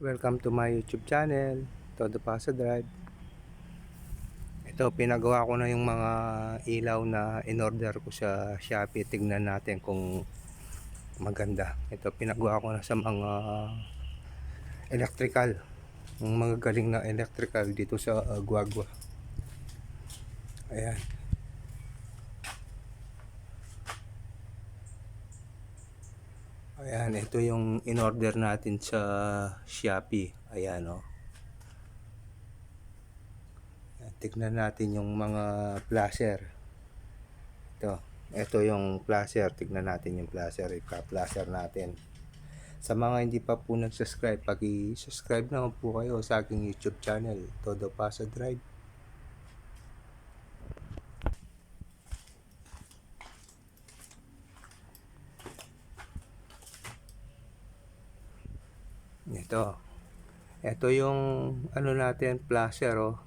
Welcome to my YouTube channel, Todo Pasa Drive. Ito, pinagawa ko na yung mga ilaw na in-order ko sa Shopee. Tignan natin kung maganda. Ito, pinagawa ko na sa mga electrical. Yung mga galing na electrical dito sa uh, Guagua. Ayan. Ayan, ito yung in-order natin sa Shopee. Ayan, oh. Ayan, Tignan natin yung mga flasher. Ito. Ito yung flasher. Tignan natin yung flasher. Ika-flasher natin. Sa mga hindi pa po nag-subscribe, paki-subscribe naman po kayo sa aking YouTube channel, Todo Pasa Drive. Ito. Ito yung ano natin, flasher oh.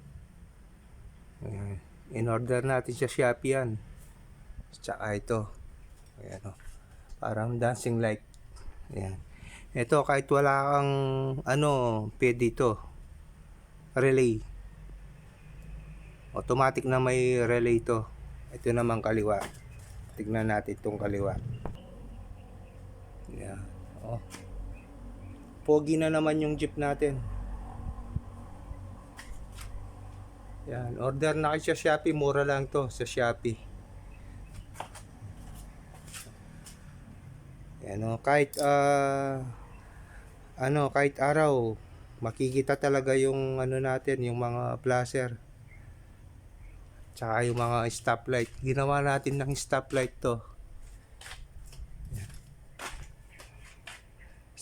In order natin sa Shopee yan. Tsaka ito. Ayan oh. Parang dancing light. Ayan. Ito kahit wala kang ano, pwede ito. Relay. Automatic na may relay ito. Ito naman kaliwa. Tignan natin itong kaliwa. Ayan. Oh. Pogi na naman yung jeep natin. Yan, order na kayo sa Shopee, mura lang to sa Shopee. Yan o, kahit ah, ano, kahit araw, makikita talaga yung ano natin, yung mga flasher. Tsaka yung mga stoplight. Ginawa natin ng stoplight to.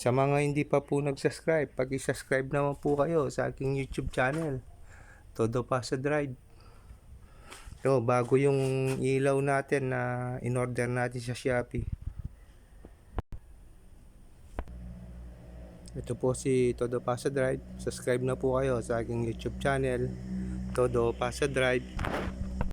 Sa mga hindi pa po nag-subscribe, pag-subscribe naman po kayo sa aking YouTube channel. Todo Pasa Drive. So, bago yung ilaw natin na in-order natin sa Shopee. Ito po si Todo Pasa Drive. Subscribe na po kayo sa aking YouTube channel. Todo Pasa Drive.